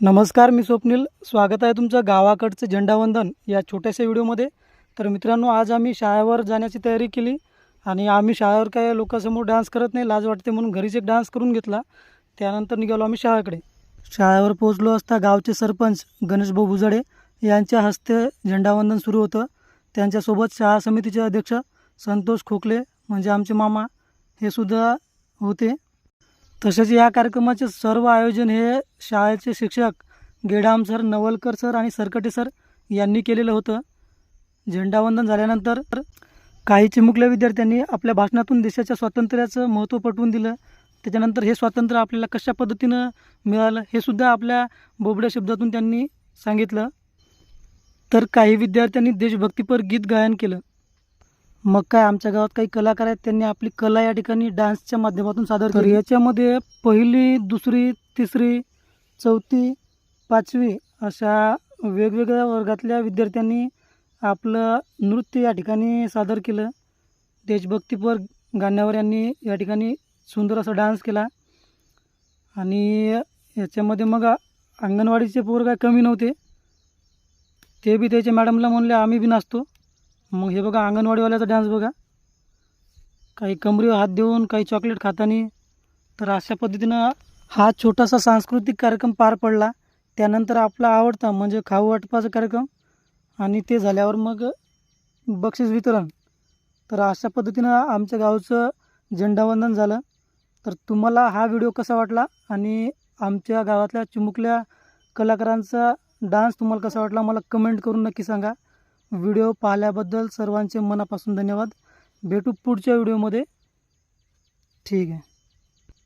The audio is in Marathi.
नमस्कार मी स्वप्नील. स्वागत आहे तुमचं गावाकडचं झेंडावंदन या छोट्याशा व्हिडिओमध्ये. तर मित्रांनो आज आम्ही शाळेवर जाण्याची तयारी केली आणि आम्ही शाळेवर काय लोकांसमोर डान्स करत नाही लाज वाटते म्हणून घरीच एक डान्स करून घेतला. त्यानंतर निघालो आम्ही शाळेकडे. शाळेवर पोहोचलो असता गावचे सरपंच गणेशभाऊ भुजडे यांच्या हस्ते झेंडावंदन सुरू होतं. त्यांच्यासोबत शाळा समितीचे अध्यक्ष संतोष खोकले म्हणजे आमचे मामा हे सुद्धा होते. तसेच या कार्यक्रमाचे सर्व आयोजन हे शाळेचे शिक्षक गेडाम सर नवलकर सर आणि सरकटे सर यांनी केलेलं होतं. झेंडावंदन झाल्यानंतर काही चिमुकल्या विद्यार्थ्यांनी आपल्या भाषणातून देशाच्या स्वातंत्र्याचं महत्त्व पटवून दिलं. त्याच्यानंतर हे स्वातंत्र्य आपल्याला कशा पद्धतीनं मिळालं हे सुद्धा आपल्या बोबड्या शब्दातून त्यांनी सांगितलं. तर काही विद्यार्थ्यांनी देशभक्तीपर गीत गायन केलं. मग काय आमच्या गावात काही कलाकार आहेत त्यांनी आपली कला या ठिकाणी डान्सच्या माध्यमातून सादर केली. याच्यामध्ये पहिली दुसरी तिसरी चौथी पाचवी अशा वेगवेगळ्या वर्गातल्या विद्यार्थ्यांनी आपलं नृत्य या ठिकाणी सादर केलं. देशभक्तीपर गाण्यावर यांनी या ठिकाणी सुंदर असा डान्स केला. आणि याच्यामध्ये मग अंगणवाडीचे पोर काय कमी नव्हते. ते बी त्याच्या मॅडमला म्हणले आम्ही बी नाचतो. मग हे बघा अंगणवाडीवाल्याचा डान्स बघा. काही कमरीवर हात देऊन काही चॉकलेट खातानी. तर अशा पद्धतीनं हा छोटासा सांस्कृतिक कार्यक्रम पार पडला. त्यानंतर आपला आवडता म्हणजे खाऊ वाटपाचा कार्यक्रम. आणि ते झाल्यावर मग बक्षीस वितरण. तर अशा पद्धतीनं आमच्या गावचं झेंडावंदन झालं. तर तुम्हाला हा व्हिडिओ कसा वाटला? आणि आमच्या गावातल्या चिमुकल्या कलाकारांचा डान्स तुम्हाला कसा वाटला? मला कमेंट करून नक्की सांगा. व्हिडिओ पाहिल्याबद्दल सर्वांचे मनापासून धन्यवाद. भेटू पुढच्या व्हिडिओमध्ये. ठीक आहे.